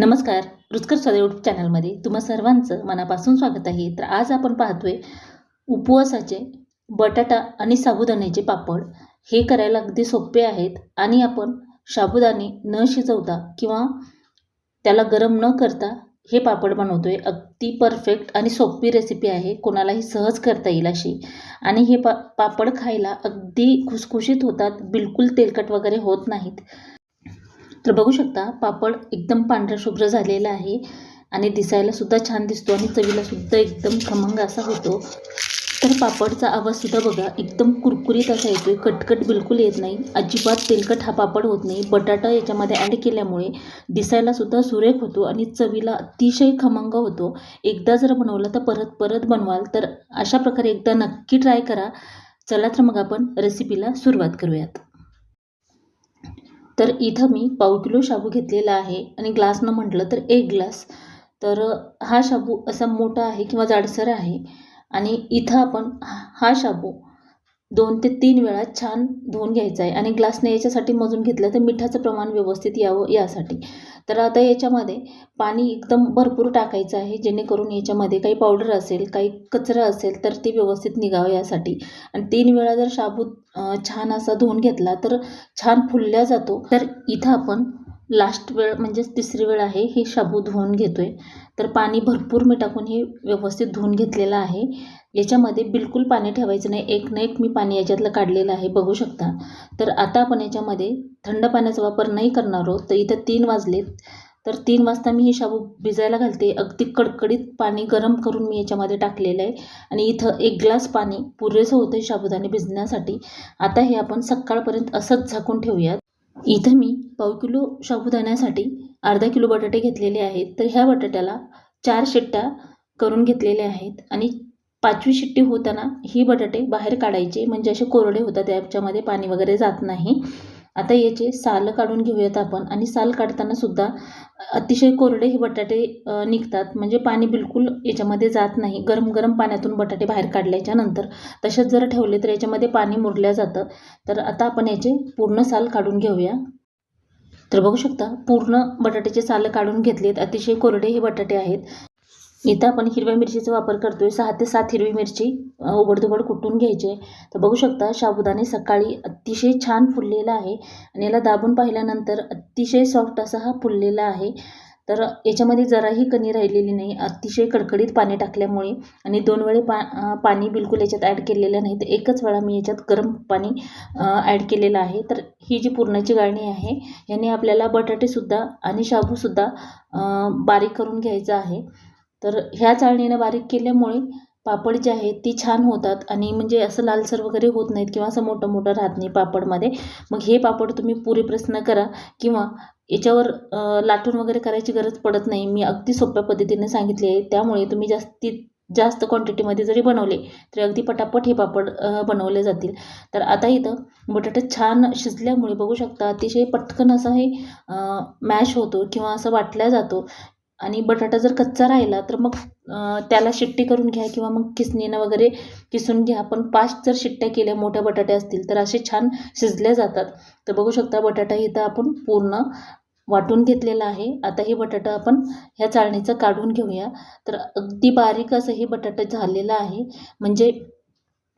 नमस्कार रुचकर स्वाद यूट्यूब चॅनलमध्ये तुम्हा सर्वांचं मनापासून स्वागत आहे. तर आज आपण पाहतोय उपवासाचे बटाटा आणि साबुदाण्याचे पापड. हे करायला अगदी सोपे आहेत आणि आपण साबुदाणे न शिजवता किंवा त्याला गरम न करता हे पापड बनवतोय. अगदी परफेक्ट आणि सोपी रेसिपी आहे. कोणालाही सहज करता येईल अशी. आणि हे पा पापड खायला अगदी खुसखुशीत होतात. बिलकुल तेलकट वगैरे होत नाहीत. तर बघू शकता पापड एकदम पांढरा शुभ्र झालेला आहे आणि दिसायलासुद्धा छान दिसतो आणि चवीलासुद्धा एकदम खमंग असा होतो. तर पापडचा आवाज सुद्धा बघा एकदम कुरकुरीत असा येतो कटकट बिलकुल येत नाही. अजिबात तेलकट हा पापड होत नाही. बटाटा याच्यामध्ये ॲड केल्यामुळे दिसायलासुद्धा सुरेख होतो आणि चवीला अतिशय खमंग होतो. एकदा जर बनवला तर परत परत बनवाल तर अशा प्रकारे एकदा नक्की ट्राय करा. चला तर मग आपण रेसिपीला सुरुवात करूयात. तर इथं मी पाव किलो शाबू घेतलेला आहे आणि ग्लासनं म्हटलं तर एक ग्लास. तर हा शाबू असा मोठा आहे किंवा जाडसर आहे आणि इथं आपण हा- शाबू दोन ते तीन वेळा छान धुवून घ्यायचा आहे आणि ग्लासने याच्यासाठी मजून घेतलं तर मिठाचं प्रमाण व्यवस्थित यावं यासाठी. तर आता याच्यामध्ये पाणी एकदम भरपूर टाकायचं आहे जेणेकरून याच्यामध्ये काही पावडर असेल काही कचरा असेल तर ते व्यवस्थित निघावं यासाठी. आणि तीन वेळा जर शाबू छान असा धुवून घेतला तर छान फुलल्या जातो. तर इथं आपण लास्ट वेळ म्हणजेच तिसरी वेळ आहे हे शाबू धुवून घेतो आहे तर पाणी भरपूर मी टाकून हे व्यवस्थित धुवून घेतलेलं आहे. याच्यामध्ये बिलकुल पाणी ठेवायचं नाही. एक ना एक मी पाणी याच्यातलं काढलेलं आहे. बघू शकता. तर आता आपण याच्यामध्ये थंड पाण्याचा वापर नाही करणार आहोत. तर इथं तीन वाजलेत. तर तीन वाजता मी हे शाबू भिजायला घालते. अगदी कडकडीत पाणी गरम करून मी याच्यामध्ये टाकलेलं आहे. आणि इथं एक ग्लास पाणी पुरेसं होतं आहे शाबुदाणे भिजण्यासाठी. आता हे आपण सकाळपर्यंत असंच झाकून ठेवूयात. इथं मी पाव किलो शाबुदाण्यासाठी अर्धा किलो बटाटे घेतलेले आहेत. तर ह्या बटाट्याला चार शिट्ट्या करून घेतलेल्या आहेत. आणि पाचवी शिट्टी होताना ही बटाटे बाहेर काढायचे म्हणजे असे कोरडे होतात याच्यामध्ये पाणी वगैरे जात नाही. आता याचे साल काढून घेऊयात आपण. आणि साल काढताना सुद्धा अतिशय कोरडे हे बटाटे निघतात. म्हणजे पाणी बिलकुल याच्यामध्ये जात नाही. गरम गरम पाण्यातून बटाटे बाहेर काढल्याच्या नंतर तसेच जर ठेवले तर याच्यामध्ये पाणी मुरल्या जातं. तर आता आपण याचे पूर्ण साल काढून घेऊया. तर बघू शकता पूर्ण बटाट्याचे साल काढून घेतलेत. अतिशय कोरडे हे बटाटे आहेत. इथं आपण हिरव्या मिरचीचा वापर करतो आहे सहा ते सात हिरवी मिरची अ, कुटून घ्यायची तर बघू शकता साबुदाणे सकाळी अतिशय छान फुललेला आहे आणि याला दाबून पाहिल्यानंतर अतिशय सॉफ्ट असा हा फुललेला आहे. तर याच्यामध्ये जराही कणी राहिलेली नाही. अतिशय कडकडीत पाणी टाकल्यामुळे आणि दोन वेळे पा पाणी बिलकुल याच्यात ॲड केलेलं नाही. तर एकच वेळा मी याच्यात गरम पाणी ॲड केलेलं आहे. तर ही जी पुरणाची गाळणी आहे याने आपल्याला बटाटेसुद्धा आणि शाबूसुद्धा बारीक करून घ्यायचं आहे. तर ह्या चाळणीनं बारीक केल्यामुळे पापड जे आहेत ती छान होतात आणि म्हणजे असं लालसर वगैरे होत नाहीत किंवा असं मोठं मोठं राहत नाही पापडमध्ये. मग हे पापड तुम्ही पुरे प्रश्न करा किंवा याच्यावर लाटून वगैरे करायची गरज पडत नाही. मी अगदी सोप्या पद्धतीने सांगितले आहे. त्यामुळे तुम्ही जास्तीत जास्त क्वांटिटीमध्ये जरी बनवले तरी अगदी पटापट हे पापड बनवले जातील. तर आता इथं बटाटे छान शिजल्यामुळे बघू शकता अतिशय पटकन असं हे मॅश होतो किंवा असं वाटल्या जातो. आणि बटाटा जर कच्चा राहिला तर मग त्याला शिट्टी करून घ्या किंवा मग किसणीनं वगैरे किसून घ्या. पण पाच जर शिट्ट्या केल्या मोठ्या बटाटे असतील तर असे छान शिजले जातात. तर बघू शकता बटाटा इथं आपण पूर्ण वाटून घेतलेला आहे. आता हे बटाटा आपण ह्या चाळणीचं काढून घेऊया. तर अगदी बारीक असं हे बटाटा झालेलं आहे. म्हणजे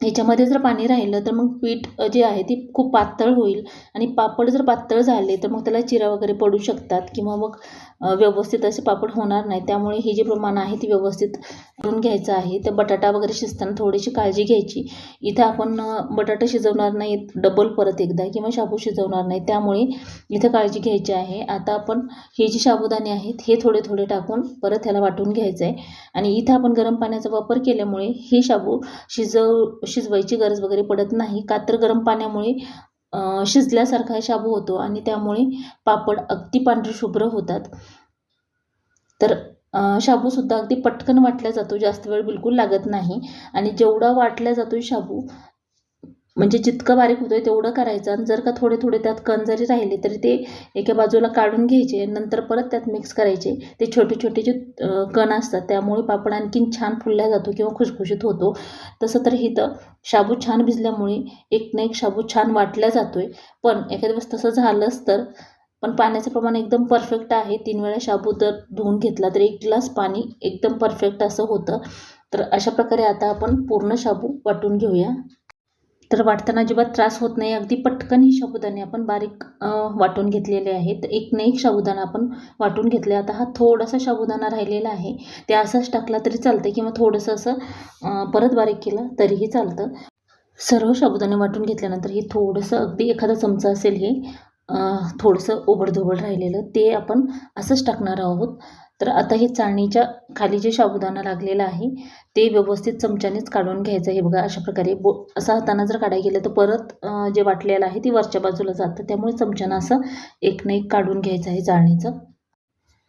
ह्याच्यामध्ये जर पाणी राहिलं तर मग पीठ जे आहे ती खूप पातळ होईल. आणि पापड जर पातळ झाले तर मग त्याला चिरा वगैरे पडू शकतात. किंवा मग व्यवस्थित असे पापड होणार नाही. त्यामुळे हे जे प्रमाण आहे ते व्यवस्थित करून घ्यायचं आहे. तर बटाटा वगैरे शिजताना थोडीशी काळजी घ्यायची. इथं आपण बटाटा शिजवणार नाही डबल परत एकदा किंवा शाबू शिजवणार नाही. त्यामुळे इथं काळजी घ्यायची आहे. आता आपण हे जे साबुदाणे आहेत हे थोडे थोडे टाकून परत ह्याला वाटून घ्यायचं आहे आणि इथं आपण गरम पाण्याचा वापर केल्यामुळे हे शाबू शिजव शिजवायची गरज वगैरे पडत नाही. का तर गरम पाण्यामुळे शिजल्यासारखा शाबू होतो आणि त्यामुळे पापड अगदी पांढरे शुभ्र होतात. तर शाबूसुद्धा अगदी पटकन वाटला जातो जास्त वेळ बिलकुल लागत नाही. आणि जेवढा वाटला जातो शाबू म्हणजे जितकं बारीक होतोय तेवढं करायचं. आणि जर का थोडे थोडे त्यात कण जरी राहिले तरी ते एका बाजूला काढून घ्यायचे. नंतर परत त्यात मिक्स करायचे. ते छोटे छोटे जे कण असतात त्यामुळे पापड आणखीन छान फुलला जातो किंवा खुशखुशीत होतो. तसं तर इथं शाबू छान भिजल्यामुळे एक ना एक शाबू छान वाटला जातोय. पण एखाद्या वेळेस तसं झालंच तर पण पाण्याचं प्रमाण एकदम परफेक्ट आहे. तीन वेळा शाबू जर धुवून घेतला तर एक ग्लास पाणी एकदम परफेक्ट असं होतं. तर अशा प्रकारे आता आपण पूर्ण शाबू वाटून घेऊया. तर वाटताना अजिबात त्रास होत नाही. अगदी पटकन ही साबुदाणे आपण बारीक वाटून घेतलेले आहेत. एक ना एक साबुदाणा आपण वाटून घेतले आता हा थोडासा साबुदाणा राहिलेला आहे. ते असंच टाकला तरी चालतं किंवा थोडंसं असं परत बारीक केलं तरीही चालतं. सर्व साबुदाणे वाटून घेतल्यानंतर हे थोडंसं अगदी एखादा चमचा असेल हे थोडंसं ओबडधोबड राहिलेलं ते आपण असंच टाकणार आहोत. तर आता हे चाळणीच्या खाली जे साबुदाणा लागलेला आहे ते व्यवस्थित चमच्यानेच काढून घ्यायचं आहे. बघा अशा प्रकारे बो असं हाताना जर काढायला गेलं तर परत जे वाटलेलं आहे ते वरच्या बाजूला जातं. त्यामुळे चमच्यानं असं एक ना एक काढून घ्यायचं आहे चाळणीचं.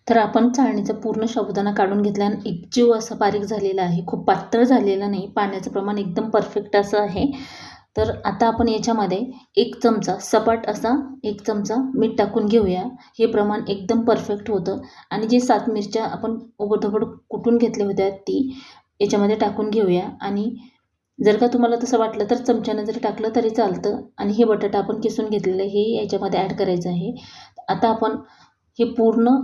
तर आपण चाळणीचा पूर्ण साबुदाणा काढून घेतला आणि एकजीव असं बारीक झालेला आहे. खूप पातळ झालेलं नाही. पाण्याचं प्रमाण एकदम परफेक्ट असं आहे. तर आता आपण याच्यामध्ये एक चमचा सपाट असा एक चमचा मीठ टाकून घेऊया. हे प्रमाण एकदम परफेक्ट होतं. आणि जे सात मिरच्या आपण ओबडधोबड कुटून घेतल्या होत्या ती याच्यामध्ये टाकून घेऊया. आणि जर का तुम्हाला तसं वाटलं तर चमच्यानं जरी टाकलं तरी चालतं. आणि हे बटाटा आपण किसून घेतलेलं हे याच्यामध्ये ॲड करायचं आहे. आता आपण हे पूर्ण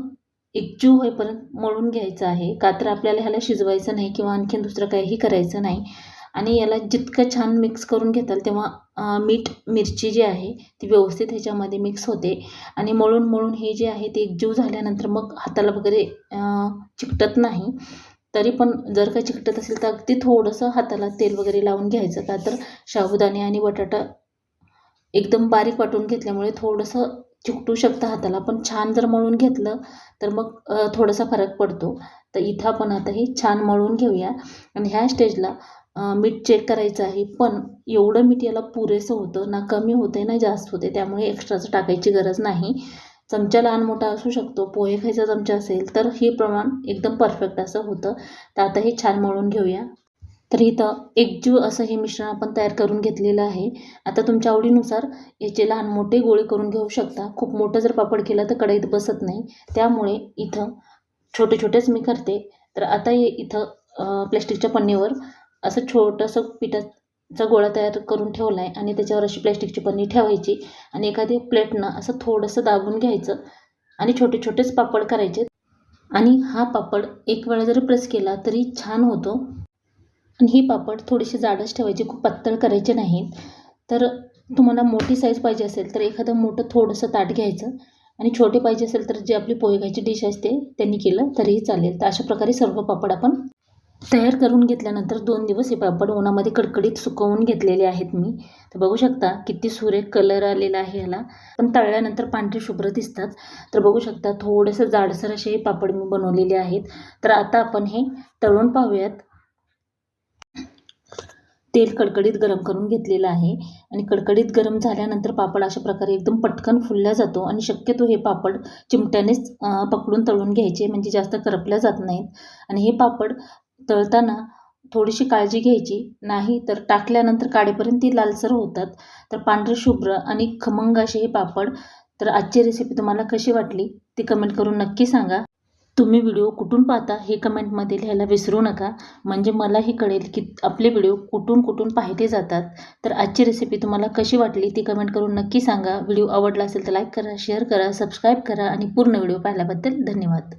एकजीव होईपर्यंत मळून घ्यायचं आहे. का तर आपल्याला ह्याला शिजवायचं नाही किंवा आणखीन दुसरं काहीही करायचं नाही. आणि याला जितकं छान मिक्स करून घेताल तेव्हा मीठ मिरची जी आहे ती व्यवस्थित ह्याच्यामध्ये मिक्स होते. आणि मळून मळून हे जे आहे ते एकजीव झाल्यानंतर मग हाताला वगैरे चिकटत नाही. तरी पण जर का चिकटत असेल तर अगदी थोडंसं हाताला तेल वगैरे लावून घ्यायचं. का तर साबुदाणे आणि बटाटा एकदम बारीक वाटून घेतल्यामुळे थोडंसं चिकटू शकतं हाताला. पण छान जर मळून घेतलं तर मग थोडासा फरक पडतो. तर इथं आपण आता हे छान मळून घेऊया. आणि ह्या स्टेजला मीठ चेक करायचं आहे. पण एवढं मीठ याला पुरेसं होतं ना कमी होते ना जास्त होते त्यामुळे एक्स्ट्राचं टाकायची गरज नाही. चमचा लहान मोठा असू शकतो पोहे खायचा चमचा असेल तर हे प्रमाण एकदम परफेक्ट असं होतं. तर आता हे छान मळून घेऊया. तर इथं एकजीव असं हे मिश्रण आपण तयार करून घेतलेलं आहे. आता तुमच्या आवडीनुसार याचे लहान मोठे गोळे करून घेऊ शकता. खूप मोठं जर पापड केलं तर कढईत बसत नाही. त्यामुळे इथं छोटे छोटेच मी करते. तर आता हे इथं प्लॅस्टिकच्या पन्नीवर असं छोटंसं पिठाचा गोळा तयार करून ठेवला आहे आणि त्याच्यावर अशी प्लॅस्टिकची पन्नी ठेवायची आणि एखादी प्लेटनं असं थोडंसं दाबून घ्यायचं आणि छोटे छोटेच पापड करायचे. आणि हा पापड एक वेळा जरी प्रेस केला तरी छान होतो. आणि ही पापड थोडीशी जाडच ठेवायची खूप पातळ करायचे नाहीत. तर तुम्हाला मोठी साईज पाहिजे असेल तर एखादं मोठं थोडंसं ताट घ्यायचं. आणि छोटे पाहिजे असेल तर जे आपली पोहे घ्यायची डिश असते त्यांनी केलं तरीही चालेल. तर अशा प्रकारे सर्व पापड आपण तयार करून घेतल्यानंतर दोन दिवस हे पापड उन्हामध्ये कडकडीत सुकवून घेतलेले आहेत मी. तर बघू शकता किती सुरेख कलर आलेला आहे ह्याला. पण तळल्यानंतर पांढरे शुभ्र दिसतात. तर बघू शकता थोडंसं जाडसर असे हे पापड मी बनवलेले आहेत. तर आता आपण हे तळून पाहूयात. तेल कडकडीत गरम करून घेतलेलं आहे. आणि कडकडीत गरम झाल्यानंतर पापड अशा प्रकारे एकदम पटकन फुलला जातो. आणि शक्यतो हे पापड चिमट्यानेच पकडून तळून घ्यायचे. म्हणजे जास्त करपल्या जात नाहीत. आणि हे पापड तळताना थोडीशी काळजी घ्यायची. नाही तर टाकल्यानंतर काढेपर्यंत ती लालसर होतात. तर पांढरे शुभ्र आणि खमंग असे हे पापड. तर आजची रेसिपी तुम्हाला कशी वाटली? ती कमेंट करून नक्की सांगा. तुम्ही व्हिडिओ कुठून पाहता हे कमेंटमध्ये लिहायला विसरू नका. म्हणजे मलाही कळेल की आपले व्हिडिओ कुठून कुठून पाहिले जातात. तर आजची रेसिपी तुम्हाला कशी वाटली ती कमेंट करून नक्की सांगा. व्हिडिओ आवडला असेल तर लाईक करा शेअर करा सबस्क्राईब करा आणि पूर्ण व्हिडिओ पाहिल्याबद्दल धन्यवाद.